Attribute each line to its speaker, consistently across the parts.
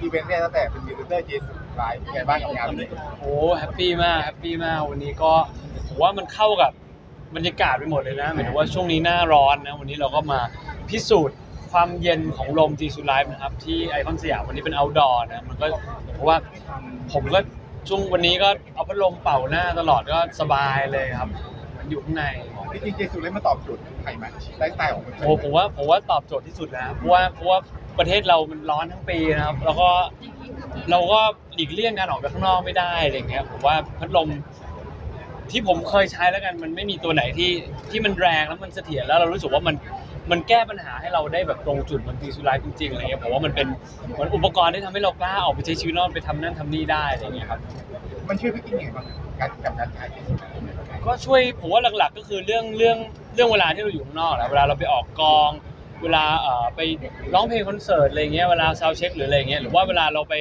Speaker 1: อีเวนต์เนี่ยตั้งแต่เป็นยูทูบเบอร์เจสไลฟ์เป็นไงบ้างกับงานวันนี้
Speaker 2: โอ้แฮปปี้มากแฮปปี้มากวันนี้ก็ผมว่ามันเข้ากับบรรยากาศไปหมดเลยนะหมายถึงว่าช่วงนี้หน้าร้อนนะวันนี้เราก็มาพิสูจน์ความเย็นของลมจีซูไลฟ์นะครับที่ไอคอนสยามวันนี้เป็น outdoor นะมันก็เพราะว่าผมก็ช่วงวันนี้ก็เอาพัดลมเป่าหน้าตลอดก็สบายเลยครับ อยู่ข้างใน
Speaker 1: จริงๆเจสุเลยมาตอบโจทย์ไทยไหมไลฟ์สไตล์ของคนไทย
Speaker 2: โอ้ผมว่าผมว่าตอบโจทย์ที่สุดแล้วเพราะว่าเพราะว่าประเทศเรามันร้อนทั้งปีนะครับ แล้วก็เราก็หลีกเลี่ยงการออกไปข้างนอกไม่ได้อะไรเงี้ยผมว่าพัดลมที่ผมเคยใช้แล้วกันมันไม่มีตัวไหนที่ที่มันแรงแล้วมันเสถียรแล้วเรารู้สึกว่ามันมันแก้ปัญหาให้เราได้แบบตรงจุดมันตีสุไลจริงๆอะไรเงี้ยผมว่ามันเป็นเหมือนอุปกรณ์ที่ทำให้เรากล้าออกไปใช้ชีวิตนอกไปทำนั่นทำนี่ได้อะไรเงี้ยครับ
Speaker 1: มันช่วยพี่กิ๊กยังไงบ้างการกับการขายเจสุ
Speaker 2: ก็ช่วยผมว่าหลักๆ ก็คือเรื่องเรื่องเรื่องเวลาที่เราอยู่ข้างนอกแหละเวลาเราไปออกกอง เวลาเอ่อไปร้องเพลงคอนเสิร์ตอะไรเงี้ยเวลาซาวเช็คหรืออะไรเงี้ยหรือว่าเวลาเราไป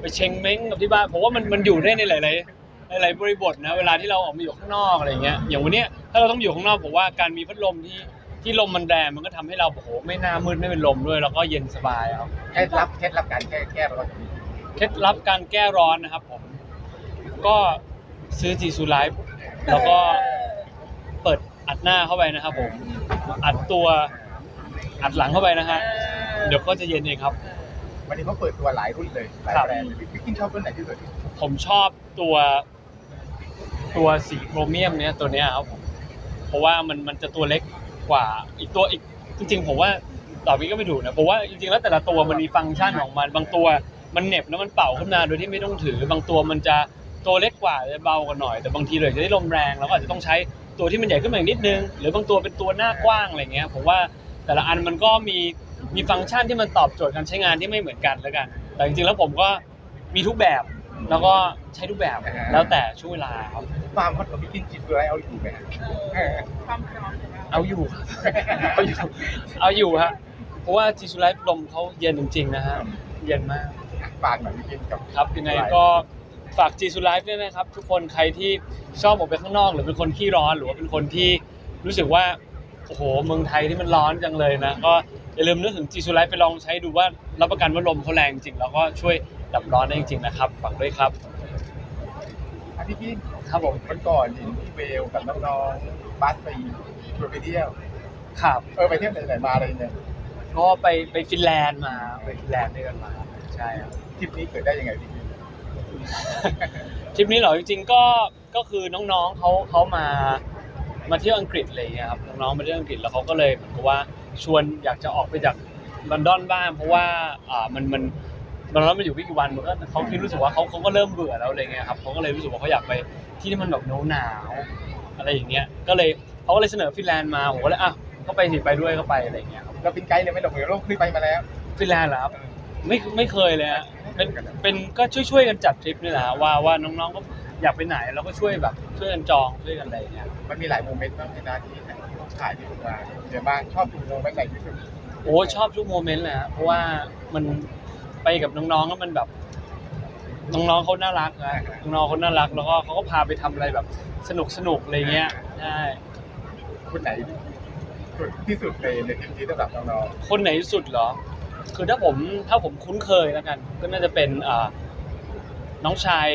Speaker 2: ไปเชงเม้งกับที่บ้านผมว่ามันมันอยู่ได้ในหลายๆหลายๆบริบทนะเวลาที่เราออกมาอยู่ข้างนอกอะไรเงี้ยอย่างวันเนี้ยถ้าเราต้องอยู่ข้างนอกผมว่าการมีพัดลมที่ที่ลมมันแรงมันก็ทำให้เราโอ้โหไม่หน้ามืดไม่เป็นลมด้วย แล้วก็เย็นสบายครับ
Speaker 1: เคล็ดลับเคล็ดลับการแก้แก้ร้อน
Speaker 2: เคล็ดลับการแก้ร้อนนะครับผม ก็ซื้อจีซูไลฟ์แล้วก็เปิดอัดหน้าเข้าไปนะครับผม อัดตัวอัดหลังเข้าไปนะฮะเดี๋ยวก็จะเย็นเองครับ
Speaker 1: วันนี้เขาเปิดตัวหลายรุ่นเลยหลาย
Speaker 2: ครับ
Speaker 1: แบรนด์เลยพี่กิ๊กชอบรุ่นไหนที่สุด
Speaker 2: ผมชอบตัวตัวสีโครเมียมเนี้ยตัวเนี้ยครับผมเพราะว่ามันมันจะตัวเล็กกว่าอีกตัวอีกจริงๆผมว่าตอบนี้ก็ไม่ถูกนะเพราะว่าจริงๆแล้วแต่ละตัวมันมีฟังก์ชันของมัน บางตัวมันเหน็บแล้วมันเป่าขึ้นมาโดยที่ไม่ต้องถือบางตัวมันจะ ตัวเล็กกว่าจะเบากว่าหน่อย แต่บางทีเลยจะได้ลมแรงเราก็อาจจะต้องใช้ตัวที่มันใหญ่ขึ้นมาอีกนิดนึง หรือบางตัวเป็นตัวหน้ากว้างอะไรเงี้ยผมว่าแต่ละอันมันก็มีมีฟังก์ชันที่มันตอบโจทย์การใช้งานที่ไม่เหมือนกันแล้วกัน แต่จริงๆแล้วผมก็มีทุกแบบแล้วก็ใช้ทุกแบบแล้วแต่ช่วงเวลาครับ
Speaker 1: ความฮอตของพี่กิ๊กจิตด้วยเอาอยู่ไหมเออ
Speaker 3: ความพร้อมของเรา
Speaker 2: เอาอยู่ครับเอาอยู่เอาอยู่ฮะเพราะว่าจีซูไลฟ์ลมเขาเย็นจริงๆนะฮะเย็นมาก
Speaker 1: ฝากหน่อยพี่กิ๊กกับ
Speaker 2: ครับยังไงก็ ฝากจีซูไลฟ์ด้วยนะครับ ทุกคนใครที่ชอบออกไปข้างนอก หรือเป็นคนขี้ร้อนหรือว่าเป็นคนที่รู้สึกว่าโอ้โหเมืองไทยที่มันร้อนจังเลยนะ ก็อย่าลืมนึกถึงจีซูไลฟ์ไปลองใช้ดูว่ารับประกันว่าลมเขาแรงจริง แล้วก็ช่วยดับร้อนได้จริงๆนะครับฝากด้วยครับ
Speaker 1: อะพี่กิ๊ก
Speaker 2: ครับผม
Speaker 1: วันก่อนเห็นพี่เบลกับน้องๆบัสไปชวนไปเที่ยว
Speaker 2: ครับ
Speaker 1: เออไปเที่ยวไหนๆมาอะไรเนี่ย
Speaker 2: ก็ไปไปฟินแลนด์มาไปฟินแลนด์ด้วยกันมาใช่ครับ
Speaker 1: ทริปนี้เกิดได้ยังไงพี่กิ๊ก
Speaker 2: ทริปนี้เหรอจริงๆก็ก็คือน้องๆเขาเขามามาเที่ยวอังกฤษอะไรอย่างเงี้ยครับน้องๆมาเที่ยวอังกฤษแล้วเขาก็เลยเหมือนกับว่าชวนอยากจะออกไปจากลอนดอนบ้างเพราะว่าอ่ามันมันลอนดอนมันอยู่ไม่กี่วันมันก็เขาคิดรู้สึกว่าเขาเขาก็เริ่มเบื่อแล้วอะไรเงี้ยครับเขาก็เลยรู้สึกว่าเขาอยากไปที่ที่มันแบบหนาวๆอะไรอย่างเงี้ยก็เลยเขาก็เลยเสนอฟินแลนด์มาผมก็เลยอะก็ไปสิไปด้วยก็ไปอะไรอย่างเงี้ยครับ
Speaker 1: เราเป็นไกด์เลยไหมเราเหมือนเราเคยไปมาแล้ว
Speaker 2: ฟินแลนด์เหรอครับไม่ไม่เคยเลยฮะ เป็นเป็นก็ช่วยๆกันจัดทริปนี่แหละฮะว่าว่าน้องๆก็อยากไปไหนเราก็ช่วยแบบช่วยกันจองช่วยกันอะไรอย่างเงี้ย
Speaker 1: มันมีหลายโมเมนต์บ้างในหน้าที่ถ่ายที่ถูกมาเดี๋ยวบ้างชอบดูโมเมนต์ไหนที่สุด
Speaker 2: โอ้ชอบทุกโมเมนต์เลยฮะเพราะว่ามันไปกับน้องๆก็มันแบบ น้องๆเขาน่ารักนะน้องๆเขาน่ารัก แล้วก็เขาก็พาไปทำอะไรแบบสนุกสนุกๆอะไรเงี้ยใช่
Speaker 1: คนไหนสุดที่สุดในในทริปนี้สำหรับน้อง
Speaker 2: คนไหนสุดเหรอ คือถ้าผมถ้าผมคุ้นเคยแล้วกัน ก็น่าจะเป็นอ่าน้องชาย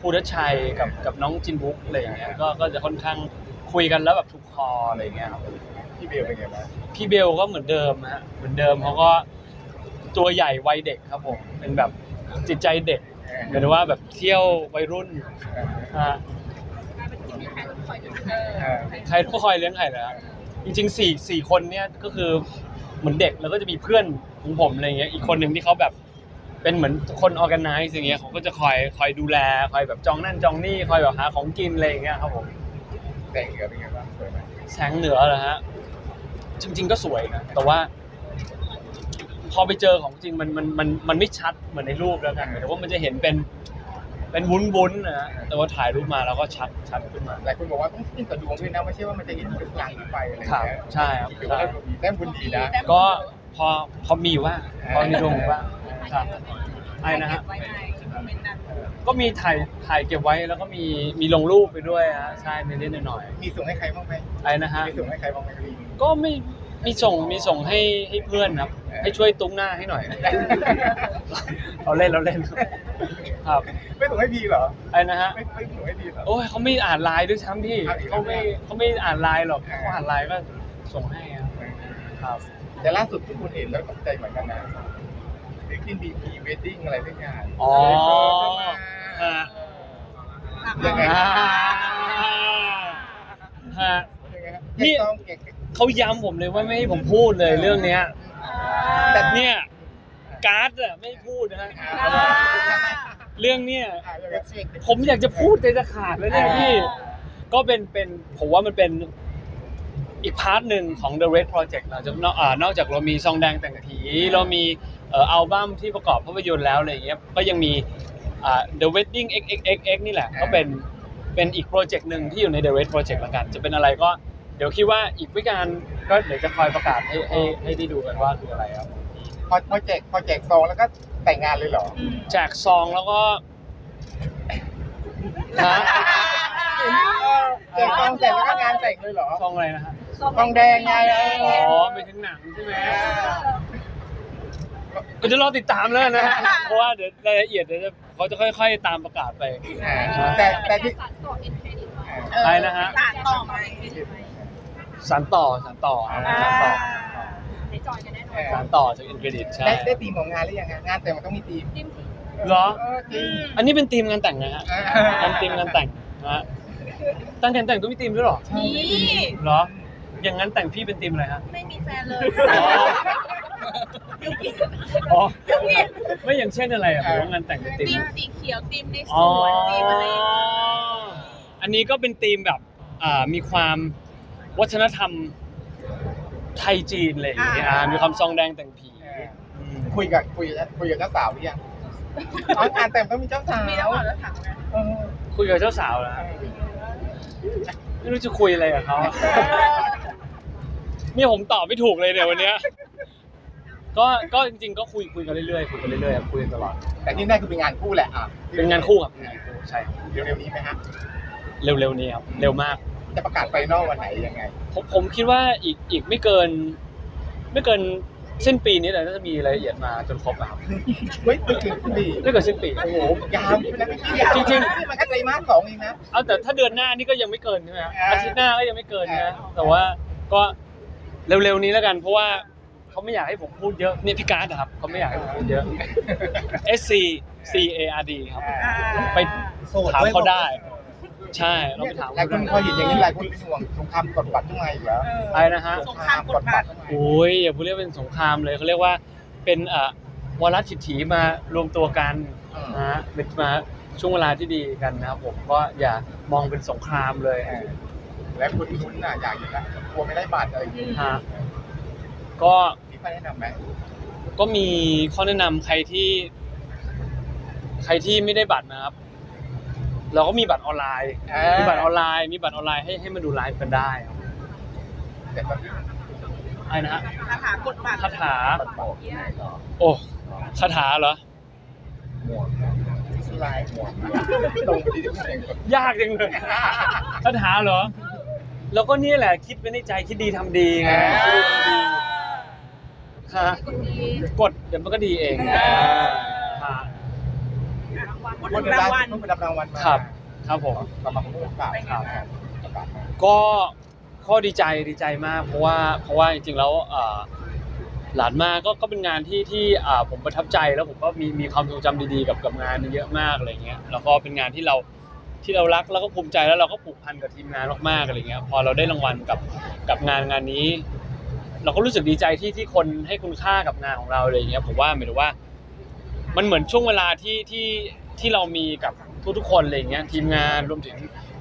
Speaker 2: ภูทัชชัยกับกับน้องจินบุ๊กอะไรอย่างเงี้ยก็ก็จะค่อนข้างคุยกันแล้วแบบถูกคออะไรอย่างเงี้ยครับ
Speaker 1: ๆพี่เบลเป็นไงบ้าง
Speaker 2: พี่เบลก็เหมือนเดิมฮะเหมือนเดิมเขาก็ตัวใหญ่วัยเด็กครับผมเป็นแบบจิตใจเด็กหมายถึงว่าแบบเที่ยววัยรุ่นฮะ
Speaker 3: กลายเป็นที่มีใครต้องคอยดูเออ
Speaker 2: ใครก็คอยเลี้ยงใครนะจริงๆสี่สี่คนเนี่ยก็คือเหมือนเด็กแล้วก็จะมีเพื่อน ของผมอะไรเงี้ยอีกคนหนึ่งที่เขาแบบเป็นเหมือนคนออแกไนซ์อย่างเงี้ยเขาก็จะคอยคอยดูแลคอยแบบจองนั่นจองนี่คอยแบบหาของกินอะไรอย่างเงี้ยครับผม
Speaker 1: แสงเหนือเป็นไงบ้างสวยไหม
Speaker 2: แสงเหนือเหรอฮะจริง ๆ ก็สวยนะแต่ว่า พอไปเจอของจริงมันมันมันมันไม่ชัดเหมือนในรูปแล้วกันหมายถึงว่ามันจะเห็นเป็นเป็นวุ้นวุ้นๆนะฮะแต่ว่าถ่ายรูปมาแล้วก็ชัดชัดขึ้นมา
Speaker 1: หลายคนบอกว่าต้องขึ้นกับดวงด้วยนะไม่ใช่ว่ามันจะเห็นเป็นกลางไฟอะไรอย่าง
Speaker 2: ครับ
Speaker 1: เงี้ย
Speaker 2: ใช่ครับ
Speaker 1: ถือว่า
Speaker 2: ใช่
Speaker 1: เรามีแต้มบุญดีนะ
Speaker 2: ก็ พอพอมีว่าพอมีดวงว่าครับไอ้นะฮะ
Speaker 3: ไว้ในโมเมนต์นั้น
Speaker 2: ก็มีถ่ายถ่ายเก็บไว้แล้วก็มีมีลงรูปไปด้วยฮะใช่นิดๆหน่อย
Speaker 1: มีส่งให้ใครบ้างไหม
Speaker 2: ๆไอ้นะฮะ
Speaker 1: มีส่งให้ใครบ้างไหมพี่
Speaker 2: ก็ไม่มีส่งมีส่งให้ให้เพื่อนครับ ให้ช่วยตุ้งหน้าให้หน่อย เราเล่นเราเล่นครับ
Speaker 1: ไม่ส่งให้พีเหรอ
Speaker 2: ไอ้นะฮะ
Speaker 1: ไม่ไม่ส่งให้พีเหรอ
Speaker 2: โอ้ยเขาไม่อ่านไลน์ด้วยซ้ำพี่
Speaker 1: อ่านอีกแล้ว
Speaker 2: เขาไม่เขาไม่อ่านไลน์หรอกเขาอ่านไลน์ก็ส่งให้ครับครับ
Speaker 1: แต่ล่าสุดที่คุณเห็นแล้วตกใจเหมือนกันนะเด็กกินดีพีเวดดิ้งอะไรทุกอย่าง
Speaker 2: อ๋อ
Speaker 1: เออ
Speaker 2: ฮะ
Speaker 1: ยังไง
Speaker 2: อ่าฮะ
Speaker 1: ยังไงฮะ
Speaker 2: นี่
Speaker 1: เก็บต้องเก็บ
Speaker 2: เขาย้ำผมเลยว่าไม่ให้ผมพูดเลยเรื่องเนี้ยแต่เนี่ยการ์ดอะไม่พูดนะฮะเรื่องเนี้ย
Speaker 1: อะยังไง
Speaker 2: ผมอยากจะพูดใจจะขาดแล้วเนี่ยพี่ ก็เป็นเป็นผมว่ามันเป็น อีกพาร์ทหนึ่งของ The Red Project เราจะนอกอ่านอกจากเรามีซองแดงแต่งกะถีเรามีเอ่ออัลบั้มที่ประกอบภาพยนตร์แล้วอะไรอย่างเงี้ยก็ยังมีอ่า The Wedding XXX นี่แหละก็เป็นเป็นอีกโปรเจกต์หนึ่งที่อยู่ใน The Red Project ละกัน จะเป็นอะไรก็เดี๋ยวคิดว่าอีกไม่นานก็เดี๋ยวจะคอยประกาศให้ให้ให้ได้ดูกันว่าคืออะไรครับ
Speaker 1: พอพอแจกพอแจกซองแล้วก็แต่งงานเลยเหรอ
Speaker 2: แจกซองแล้วก็ฮะ
Speaker 1: แจกซองเสร็จแล้วก็งานแต่งเลยเหรอ
Speaker 2: ซองอะไรนะฮะ
Speaker 1: ซองแดงไงเอ
Speaker 2: อ๋อ
Speaker 1: อ
Speaker 2: ไปถึงหนังใช่ไหมก็จะรอติดตามแล้วนะฮะเพราะว่าเดี๋ยวรายละเอียดเดี๋ยวจะเขาจะค่อย ๆ ตามประกาศไป
Speaker 1: อ่าแต่แต่ที่
Speaker 3: สารต่อเอ็นเครดิต
Speaker 2: อะไรนะฮะ
Speaker 3: สารต่อไหม
Speaker 2: สานต่อสานต่อครับสานต่อ
Speaker 3: ได้จอยกันแน่นอ
Speaker 1: เอนอ
Speaker 2: สานต่อจากอินเครดิตใช่
Speaker 1: ได้ได้ทีมของงานหรือยังฮะงานแต่งมันต้องมีทีม
Speaker 3: จิ้มสี
Speaker 2: เหรอ
Speaker 1: เออจริง
Speaker 2: อันนี้เป็นธีมงานแต่งนะฮะ
Speaker 1: อ่า
Speaker 2: เป็นธีมงานแต่งนะฮะตั้งงานแต่งต้องมีธีมด้วยเหรอ
Speaker 3: นี่
Speaker 2: เหรอ อย่างนั้นแต่งพี่เป็นธีมอะไรฮะ
Speaker 3: ไม่มีแฟนเลย
Speaker 2: อ๋อ
Speaker 3: ยุกิ
Speaker 2: อ๋อ
Speaker 3: ยุกิ
Speaker 2: ไม่อย่างเช่นอะไรอะผมว่างานแต่งเป็นธีม
Speaker 3: ทีมสีเขียวทีมในส
Speaker 2: อ๋อ
Speaker 3: วนทีมอะไรอย่างเงี้ย
Speaker 2: อันนี้ก็เป็นธีมแบบอ่ามีความวัฒนธรรมไทยจีนอะไรอย่างเงี้ยอ่ามีความซองแดงแต่งผี
Speaker 1: เออ
Speaker 2: อืม
Speaker 1: คุยกับคุยกับคุยกับเจ้าสาวหรือยังอ๋องานแต่งต้องมีเจ้าสาว
Speaker 3: มีแล้วเหรอแล้วถามไง
Speaker 1: เออ
Speaker 2: คุยกับเจ้าสาวแล้วไม่รู้จะคุยอะไรกับเขาอะเนี่ยผมตอบไม่ถูกเลยเนี่ยวันเนี้ยก็ก็จริงๆก็คุยคุยกันเรื่อยๆคุยกันเรื่อยๆครับคุยกันตลอด
Speaker 1: แต่ที่แน่คือเป็นงานคู่แหละอะ
Speaker 2: เป็นงานคู่ครับเป็นงานคู่ใช่ครับ
Speaker 1: เร็วๆนี้ไหมฮะ
Speaker 2: เร็วๆนี้ครับเร็วมาก
Speaker 1: จะประกาศไฟนอลวันไหนยังไง
Speaker 2: ผมผมคิดว่าอีกอีกไม่เกิน ไม่เกินสิ้นปีนี้แต่น่าจะมีรายละเอียดมาจนครบอะครับ
Speaker 1: เฮ้ยไม่ถึงปี
Speaker 2: ไม่เกินสิ้นปี
Speaker 1: โอ้โหยาวไปแล้วพี่ยาว
Speaker 2: จริง
Speaker 1: ๆ มันแค่ไตรมาสสองเองนะ
Speaker 2: เอาแต่ถ้าเดือนหน้านี่ก็ยังไม่เกินใช่ไหมครับ
Speaker 1: อ่า
Speaker 2: อาทิตย์หน้าก็ยังไม่เกิน
Speaker 1: อ่า
Speaker 2: นะแต่ว่าก็ เร็วๆนี้แล้วกันเพราะว่าเขาไม่อยากให้ผมพูดเยอะเนี่ยพี่การ์ดอะครับเขาไม่อยากให้ผมพูดเยอะ S C C A R D ครับ ไป
Speaker 1: โสด
Speaker 2: ถาม
Speaker 1: ด้วย
Speaker 2: เขาได้ ใช่เราไปถาม
Speaker 1: หลายคนพอเห็นอย่างนี้หลายคนเป็นห่วงสงครามกดบัตรขึ้นมาอีกแล้ว
Speaker 2: ไปนะฮะ
Speaker 3: สงครามกดบัตร
Speaker 2: โอ้ยอย่าพูดเรียกเป็นสงครามเลยเขาเรียกว่าเป็นเอ่อวาระฉิดถีมารวมตัวกัน
Speaker 1: อืม
Speaker 2: นะฮะเป็นมาช่วงเวลาที่ดีกันนะครับผมก็อย่ามองเป็นสงครามเลย
Speaker 1: เออ และคุณคุณน่ะอยากอยู่แล้วกลัวไม่ได้บัตรอะไรอย่างนี้
Speaker 2: ฮะก็
Speaker 1: มีข้อแนะนำไหม
Speaker 2: ก็มีข้อแนะนำใครที่ ใครที่ไม่ได้บัตรนะครับ เราก็มีบัตรออนไลน์
Speaker 1: อ่า
Speaker 2: มีบัตรออนไลน์มีบัตรออนไลน์ให้ให้มาดูไลฟ์กันได้ครับ
Speaker 1: แต่ตอนนี้
Speaker 3: Ah,
Speaker 2: อะไรนะฮะ
Speaker 3: คาถากดบัตร
Speaker 2: คาถา
Speaker 1: บัตรบอก
Speaker 2: โอ้คาถาเหรอ
Speaker 1: หมวกสลายหมวกตรงไปที่ผู้เองก่อน
Speaker 2: ยากจังเลยคาถาเหรอ แล้วก็นี่แหละคิดไว้ในใจคิดดีทำดีไงคิดดีทำดีฮะ
Speaker 3: คนนี้
Speaker 2: กดเดี๋ยวมันก็ดีเองฮะ
Speaker 3: รางวัลพูด
Speaker 1: ค
Speaker 3: ถึ
Speaker 1: น
Speaker 3: ง
Speaker 1: เวลารา
Speaker 3: งวัล
Speaker 1: เพิ่งไปรับรางวัลมา
Speaker 2: ครับครับผม
Speaker 1: กลับมาพูดกับครับประกาศมา
Speaker 2: ก็ข้อดีใจดีใจมากเพราะว่าเพราะว่าจริงๆแล้วอ่าหลานมาก็ก็เป็นงานที่ที่อ่าผมประทับใจแล้วผมก็มีมีความทรงจำดีๆกับกับงานนี้เยอะมากอะไรเงี้ยแล้วก็เป็นงานที่เรา ที่เรารักแล้วก็ภูมิใจแล้วเราก็ผูกพันกับทีมงานมากๆอะไรเงี้ยพอเราได้รางวัลกับกับงานงานนี้ เราก็รู้สึกดีใจที่ที่คนให้คุณค่ากับงานของเราอะไรเงี้ยผมว่าหมายถึงว่า มันเหมือนช่วงเวลาที่ที่ที่เรามีกับทุกๆคนอะไรเงี้ยทีมงานรวมถึง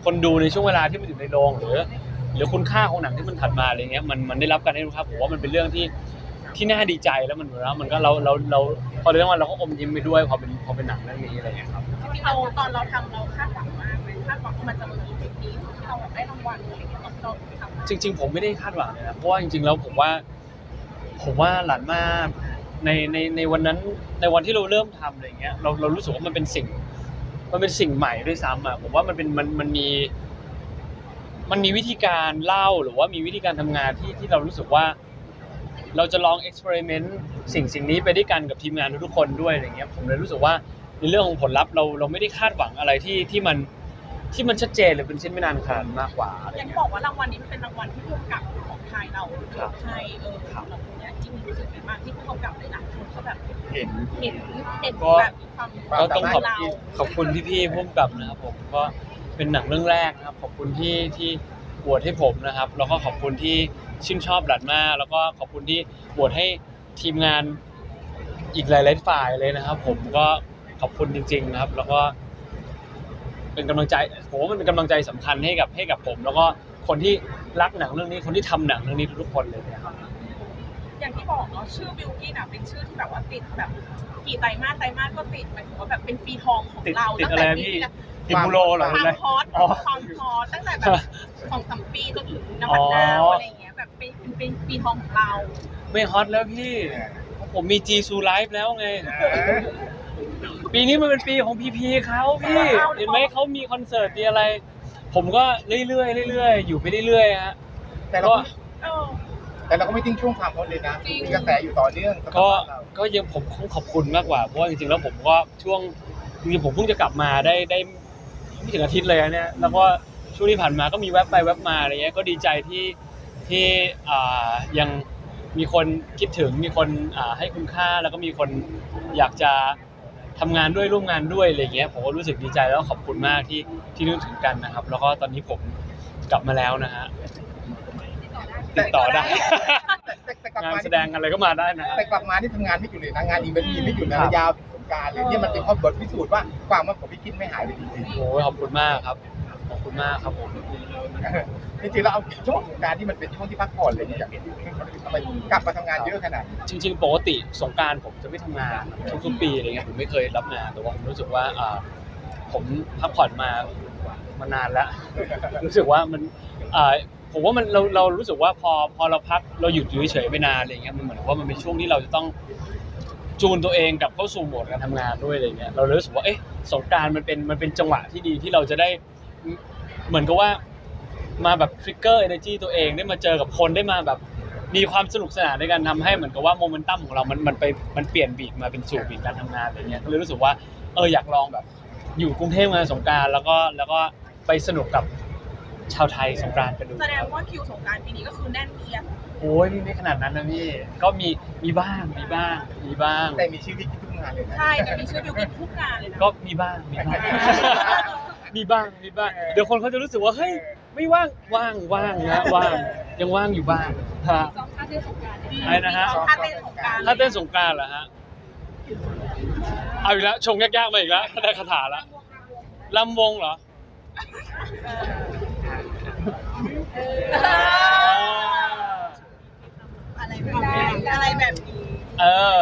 Speaker 2: คนดูในช่วงเวลาที่มันอยู่ในโรงหรือ หรือคุณค่าของหนังที่มันถัดมาอะไรเงี้ยมันมันได้รับการให้รู้ครับผมว่ามันเป็นเรื่องที่ที่น่าดีใจแล้วมันเหมือนว่ามันก็เราเราเราพอเรื่องวันเราก็อมยิ้มไปด้วยพอเป็นพอเป็นหนังเรื่องนี้อะไรเงี้ยครับ
Speaker 3: จริงเราตอนเราทำเราคาดหวัง คาดหวังว่ามันจะมีจุดนี้ที่เราได้รางวัลอะไรอย่างเงี้ยตอนเราทำ
Speaker 2: จริง ๆ ผมไม่ได้คาดหวังเลยนะเพราะว่าจริง ๆ แล้วผมว่า ผมว่าหลานมากในในในวันนั้นในวันที่เราเริ่มทำอะไรเงี้ยเราเรารู้สึกว่ามันเป็นสิ่ง มันเป็นสิ่งใหม่ด้วยซ้ำอะผมว่ามันเป็นมันมันมี มันมีวิธีการเล่าหรือว่ามีวิธีการทำงานที่ที่เรารู้สึกว่า เราจะลองเอ็กซ์เพร์เมนต์สิ่งสิ่งนี้ไปด้วยกันกับทีมงานทุกๆคนด้วยอะไรเงี้ยผมเลยรู้สึกว่าในเรื่องของผลลัพธ์เราเราไม่ได้คาดหวังอะไรที่ที่มัน ที่มันชัดเจนหรือเป็นชิ้นไม่นานขนาดนั้นมากกว่าอะไร
Speaker 3: อย่างที่
Speaker 2: เงี้ย
Speaker 3: บอกว่ารางวัลนี้มันเป็นรางวัลที่ผู้กำกับของไทยเรา
Speaker 2: ครับ
Speaker 3: ให้เออเราเนี่ยจริงๆรู้สึกยังไงบ้างที่ผู้กำกับหลายๆคนเขาแบบ
Speaker 1: เห็น
Speaker 3: เห็นเห็น
Speaker 2: ก็
Speaker 3: แบบมีความ
Speaker 2: ก็ต้องขอบ
Speaker 3: เรา
Speaker 2: ขอบคุณพี่ๆพุ่มกับนะครับผมก็เป็นหนังเรื่องแรกนะครับ ขอบคุณที่ที่บวชให้ผมนะครับ แล้วก็ขอบคุณที่ชื่นชอบหลัดมาแล้วก็ขอบคุณที่บวชให้ทีมงานอีกหลายๆฝ่ายเลยนะครับ ผมก็ขอบคุณจริง ๆ นะครับ แล้วก็ เป็นกำลังใจผมว่ามันเป็นกำลังใจสำคัญให้กับให้กับผม แล้วก็คนที่รักหนังเรื่องนี้คนที่ทำหนังเรื่องนี้ทุกๆคนเลยนะครับ
Speaker 3: อย่างที่บอกเนาะชื่อบิวกี้น่ะเป็นชื่อที่แบบว่าติดแบบกี่ไตรมาสไตรมาสก็ติดหมายถึงว่าแบบเป็นปีทองของ
Speaker 2: ติด
Speaker 3: เรา
Speaker 2: ติด
Speaker 3: ตั้ง
Speaker 2: อะไร
Speaker 3: แต่
Speaker 2: อะ
Speaker 3: ปี
Speaker 2: พี่
Speaker 3: ที่แล้ว
Speaker 2: ติดบูโรเหรอ
Speaker 3: ค
Speaker 2: หรือ
Speaker 3: วา
Speaker 2: อะไร
Speaker 3: มฮอต
Speaker 2: อ๋อ
Speaker 3: ความฮอตตั้งแต่แบบสองสามปีจนถึงน้ำมันดาวอะไรอย่างเงี้ยแบบเป็นเป็นเป็นปีทองของเรา
Speaker 2: ไม่ฮอตแล้วพี่ ผมมีจีซูไลฟ์แล้วไง
Speaker 1: เออ
Speaker 2: ปีนี้มันเป็นปีของพีพีเขาพี่ เห็นไหมเขามีคอนเสิร์ตมีอะไร ผมก็เรื่อยๆเรื่อยๆอยู่ไปเรื่อยๆฮะ
Speaker 1: แต่เรา
Speaker 2: ก็
Speaker 3: เออ
Speaker 1: แต่เราก็ไม่ทิ้งช่วงความฮอตเลยนะ
Speaker 3: จริง
Speaker 1: มีกระแสอยู่ต่อเนื่องสำหรับ
Speaker 2: ก็
Speaker 1: บ้านเรา
Speaker 2: ก็ยังผมคงขอบคุณมากกว่าเพราะว่าจริงๆแล้วผมก็ช่วงจริงๆผมเพิ่งจะกลับมาได้ได้ไม่ถึงอาทิตย์เลยอะเนี่ยแล้วก็ช่วงที่ผ่านมาก็มีแวบไปแวบมาอะไรเงี้ยก็ดีใจที่ที่อ่ายังมีคนคิดถึงมีคนอ่าให้คุณค่าแล้วก็มีคนอยากจะ ทำงานด้วยร่วมงานด้วยอะไรเงี้ยผมก็รู้สึกดีใจแล้วก็ขอบคุณมากที่ที่นึกถึงกันนะครับ แล้วก็ตอนนี้ผมกลับมาแล้วนะฮะติดต่อได้
Speaker 1: แต่แต่แต่กลับ
Speaker 2: งาน
Speaker 1: มา
Speaker 2: แสดงอะไรก็มาได้นะฮะ
Speaker 1: แต่กลับมาที่ทำงานไม่หยุดเลยนะงานอีเวนต์อีไม่หยุดนะครับ ยาวถึงสงกรารเลยเนี่ยมันเป็นข้อบทพิสูจน์ว่าความว่าของพี่คิดไม่หายไปจริง
Speaker 2: โอ้ยขอบคุณมากครับ ขอบคุณมากครับผม
Speaker 1: ๆจริงๆเราเอาช่วงสงกรารที่มันเป็นช่วงที่พักผ่อนเลยเนี่ยทำไมกลับมาทำงานเยอะขนาดนี้
Speaker 2: จริงๆปกติสงกรารผมจะไม่ทำงานทุกๆปีอะไรเงี้ยผมไม่เคยรับงานแต่ว่าผมรู้สึกว่าอ่าผมพักผ่อนมามานานแล้ว รู้สึกว่ามันอ่าผมว่ามันเราเรารู้สึกว่าพอพอเราพักเราหยุดอยู่เฉยๆไปนานอะไรเงี้ยมันเหมือนว่ามันเป็นช่วงที่เราจะต้องจูนตัวเองกลับเข้าสู่โหมดการทำงานด้วยอะไรเงี้ยเราเลยรู้สึกว่าเอ๊ะสงกรารมันเป็นมันเป็นจังหวะที่ดีที่เราจะได้ เหมือนกับว่ามาแบบทริกเกอร์เอเนจีตัวเองได้มาเจอกับคนได้มาแบบมีความสนุกสนานในการทำให้เหมือนกับว่าโมเมนตัมของเรา มันมันไปมันเปลี่ยนบีทมาเป็นสู่บีทการทำงานอะไรเงี้ยก็เลยรู้สึกว่าเอออยากลองแบบ อยู่กรุงเทพงานสงกรารแล้วก็แล้วก็ไปสนุกกับชาวไทยสงกรานต์กันดู
Speaker 3: แสดงว่าคิวสงกรารปีนี้ก็คือแน่นเอียด
Speaker 2: โอ้ยไม่ขนาดนั้นนะพี่ก็มีมีบ้างมีบ้างมีบ้าง
Speaker 1: แต่มีชีวิตที่ทุกงานเลยนะ
Speaker 3: ใช่แต่มีชื่อบิวกินทุกงานเลยนะ
Speaker 2: ก็มีบ้างมีบ้าง มีบ้างมีบ้าง เดี๋ยวคนเขาจะรู้สึกว่าเฮ้ยไม่ว่างว่างว่างนะว่างยังว่างอยู่บ้างฮะ
Speaker 3: ซ้อมท่าเต้นสงกราร
Speaker 2: อะไรนะฮะ
Speaker 3: ท่าเต้นสงกราร
Speaker 2: ถ้าเต้นสงกรารเหรอฮะเอาอีกแล้วชงยากๆมาอีกแล้วถ้าได้คาถาแล้วลำวงเหรอ
Speaker 3: อะไรแบบนี้อะไรแบบนี้
Speaker 2: เออ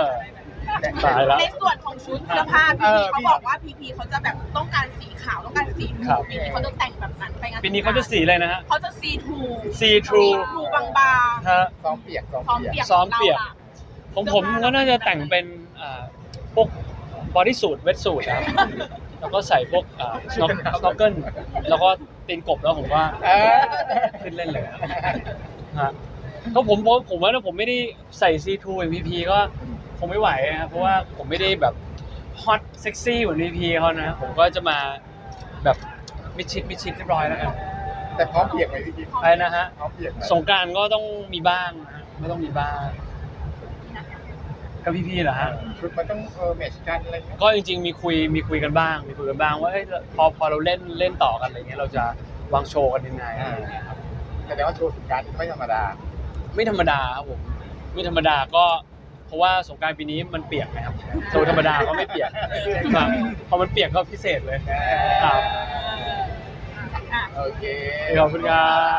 Speaker 2: ตายแล้ว
Speaker 3: ในส่วนของชุดเสื้อผ้า
Speaker 1: เอ
Speaker 3: พี
Speaker 1: อ
Speaker 3: พีเขาบอกว่าพีพีเขาจะแบบต้องการสีขาวต้องการสีทู
Speaker 2: ครับ
Speaker 3: ปีนี้เขาจะแต่งแบบนั้นไปงาน
Speaker 2: ปีนี้เขาจะสีอะไรนะฮะ
Speaker 3: เขาจะซีทู
Speaker 2: See through
Speaker 3: ทูบาง
Speaker 2: ฮะ
Speaker 1: ซ้อมเปียกซ้อม
Speaker 3: ๆซ้อม
Speaker 1: เปียก
Speaker 3: เปียก
Speaker 2: ซ้อมเปียก
Speaker 3: ราล่ะ
Speaker 2: ผมผมก็น่าจะแต่งเป็นอ่าพวกบอดี้สูทเวทสูทนะครับแล้วก็ใส่พวกอ่าสโนว์เกิลแล้วก็ตีนกบแล้วผมว่า
Speaker 1: เออ
Speaker 2: ขึ้นเล่นเลยครับฮะก็ผมผมผมว่าถ้าผมไม่ได้ใส่ซีทูอย่างพีพีก็ คงไม่ไหวนะครับเพราะว่าผมไม่ได้แบบฮอตเซ็กซี่เหมือนพีพีเขานะผมก็จะมาแบบมิดชิดมิดชิดเรียบร้อยแล้วกัน
Speaker 1: แต่พร้อมเปียกไหมพี่คิด
Speaker 2: ไปนะฮะ
Speaker 1: พร้อมเปียกไหม
Speaker 2: สงกรารก็ต้องมีบ้างนะฮะก็ต้องมีบ้างกับพี่พี่เหรอฮะ
Speaker 1: ชุดมันต้องเออแมทช์กันอะไรเงี้ย
Speaker 2: ก็จริงๆมีคุยมีคุยกันบ้าง มีคุยกันบ้างว่าเอ้ยพอพอเราเล่นเล่นต่อกันอะไรเงี้ยเราจะวางโชว์กันยังไงอะไรเงี้ยครับ
Speaker 1: แสดงว่าโชว์สงกรารไม่ธรรมดา
Speaker 2: ไม่ธรรมดาครับผมไม่ธรรมดาก็เพ ราะว่าสงกรารปีนี้มันเปียกนะครับโชว์ธรรมดาก็ไม่เปียกครับพอมันเปียกก็พิเศษเลยครับ
Speaker 3: อะ
Speaker 1: โอเค
Speaker 2: ขอบคุณครับ